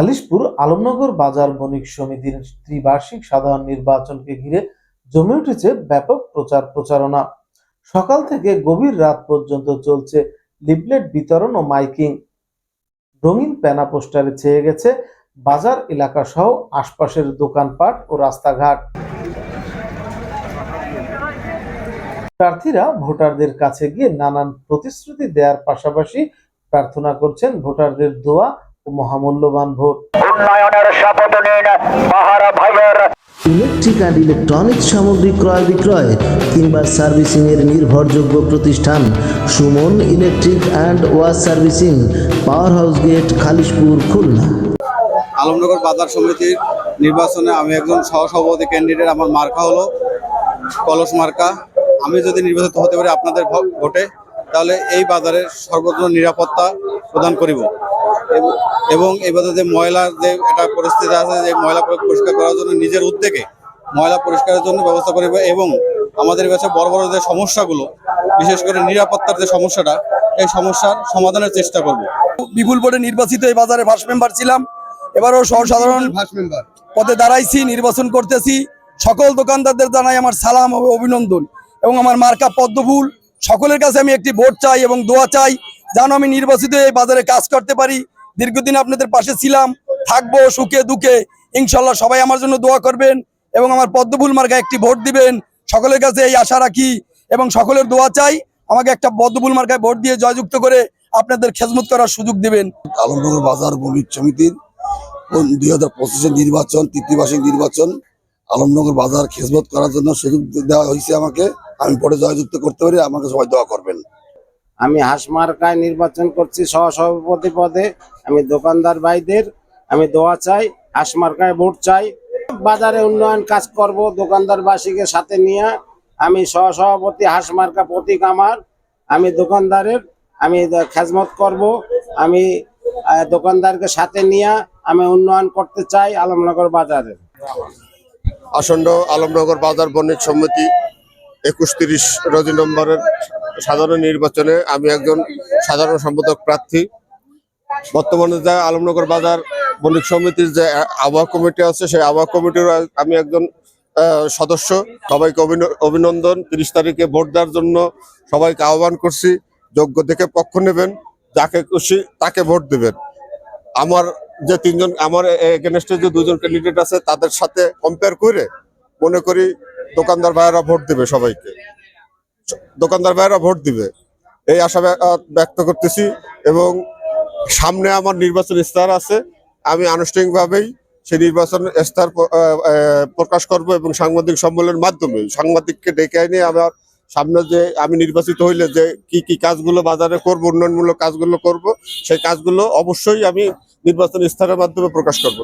খালিশপুর আলমনগর বাজার বণিক সমিতির ত্রিবার্ষিক সাধারণ নির্বাচনকে ঘিরে জমে উঠেছে ব্যাপক প্রচার প্রচারণা। সকাল থেকে গভীর রাত পর্যন্ত চলছে লিফলেট বিতরণ ও মাইকিং। রঙিন প্যানা পোস্টারে ছেয়ে গেছে বাজার এলাকা সহ আশপাশের দোকানপাট ও রাস্তাঘাট। প্রার্থীরা ভোটারদের কাছে গিয়ে নানান প্রতিশ্রুতি দেওয়ার পাশাপাশি প্রার্থনা করছেন ভোটারদের দোয়া মহামূল্যবান ভোট। উন্নয়নের শপথ নিন পাহারা ভাইয়ের। ইলেকট্রিক অ্যান্ড ইলেকট্রনিক্স সামগ্রী ক্রয় বিক্রয় কিংবা সার্ভিসিং এর নির্ভরযোগ্য প্রতিষ্ঠান Suman electric and wash servicing power house gate Khalishpur Khulna. Alamnagar বাজার সমিতির নির্বাচনে আমি একজন সহসভাপতি ক্যান্ডিডেট আমার মার্কা হলো কলস মার্কা। আমি যদি নির্বাচিত হতে পারি আপনাদের ভোটে তাহলে এই বাজারের সর্বত্র নিরাপত্তা প্রদান করিব। এবং- এবং এই বাজারে যে ময়লার যে একটা পরিস্থিতি আছে যে ময়লা পরিষ্কার করার জন্য নিজের উদ্যোগে ময়লা পরিষ্কারের জন্য ব্যবস্থা করিব এবং আমাদের কাছে বড় বড় যে সমস্যাগুলো বিশেষ করে নিরাপত্তার যে সমস্যাটা এই সমস্যার সমাধানের চেষ্টা করব। বিপুল ভোটে নির্বাচিত এই বাজারে ফার্স্ট মেম্বার ছিলাম। এবারও সহসাধারণ পদে দাঁড়াইছি নির্বাচন করতেছি। সকল দোকানদারদের জানাই আমার সালাম ও অভিনন্দন এবং আমার মার্কা পদ্মফুল। সকলের কাছে আমি একটি ভোট চাই এবং দোয়া চাই। যেন আমি নির্বাচিত এই বাজারে কাজ করতে পারি। দীর্ঘদিন আপনাদের পাশে ছিলাম, থাকব, সুখে, দুঃখে। ইনশাল্লাহ সবাই আমার জন্য দোয়া করবেন এবং আমার পদ্মফুল মার্কা একটি ভোট দিবেন। সকলের কাছে এই আশা রাখি এবং সকলের দোয়া চাই, আমাকে একটা পদ্মফুল মার্কায় ভোট দিয়ে জয়যুক্ত করে আপনাদের খেজমত করার সুযোগ দিবেন। আলমনগর বাজার বণিক সমিতির দুই হাজার পঁচিশের নির্বাচন, তৃতীয়বার্ষিক নির্বাচন, আলমনগর বাজার খেজমত করার জন্য সুযোগ দেওয়া হয়েছে আমাকে। আমি পরে জয়যুক্ত করতে পারি, আমাকে সবাই দোয়া করবেন। আমি হাঁসমার্কায় নির্বাচন করছি, সহসভাপতি পদে। আমি দোকানদার ভাইদের, আমি দোয়া চাই হাঁসমার্কায় ভোট চাই। বাজারে উন্নয়ন কাজ করব দোকানদার বাসীকে সাথে নিয়ে। আমি সহসভাপতি হাঁসমার্কা প্রতীক আমার। আমি দোকানদারের, আমি খেজমত করব। আমি দোকানদারকে সাথে নিয়ে আমি উন্নয়ন করতে চাই আলমনগর বাজারে। আসন্ন আলমনগর বাজার বণিক সমিতি একুশ তিরিশ রজি নম্বরের সাধারণ নির্বাচনে আমি একজন সাধারণ সম্পাদক প্রার্থী। বর্তমানে যে আলমনগর বাজার বণিক সমিতির যে আবহাওয়া কমিটি আছে, সেই আবহাওয়া কমিটির আমি একজন সদস্য। সবাইকে অভিন- অভিনন্দন। তিরিশ তারিখে ভোট দেওয়ার জন্য সবাইকে আহ্বান করছি। যোগ্য দেখে পক্ষ নেবেন, যাকে খুশি তাকে ভোট দেবেন। আমার যে তিনজন, আমার এগেনস্টে যে দুজন ক্যান্ডিডেট আছে, তাদের সাথে কম্পেয়ার করে মনে করি দোকানদার ভাইয়েরা ভোট দিবে সবাইকে। দোকানদার ভাইয়েরা ভোট দিবে। এই আশা ব্যক্ত করতেছি এবং সামনে আমার নির্বাচন ইস্তাহার আছে। আমি আনুষ্ঠানিকভাবেই সেই নির্বাচন ইস্তাহার প্রকাশ করব এবং সাংবাদিক সম্মেলনের মাধ্যমে সাংবাদিককে ডেকে এনে আমার সামনে যে আমি নির্বাচিত হইলে যে কি কি কাজগুলো বাজারে করব, উন্নয়নমূলক কাজগুলো করব, সেই কাজগুলো অবশ্যই আমি নির্বাচন ইস্তাহারের মাধ্যমে প্রকাশ করব।